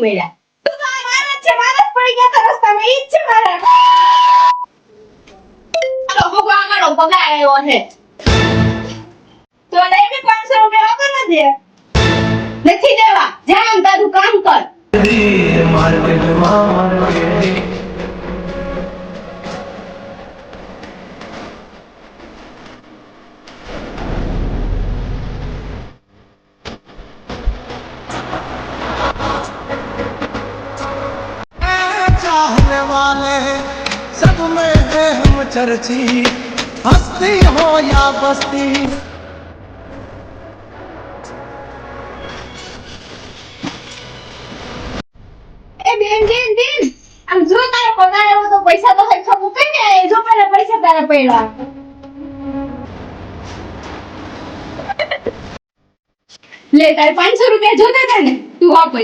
મળ્યા તું તો આ મારા જ છે મારા પડી તા રસ્તામાં ઈ જ છે તો પાંચસો રૂપિયા વગર ન દે. નથી દેવા. જા તારું કામ કર. चाहने वाले सब में है हम चर्ची हस्ती हो या बस्ती એ બેન બેન બેન આમ જો તારો પગાર આવ્યો તો પૈસા તો સરખા મૂકે ને જો પેલા પૈસા તારા પડ્યા લે તારે પાંચસો રૂપિયા જોતા હતા ને તું વાપર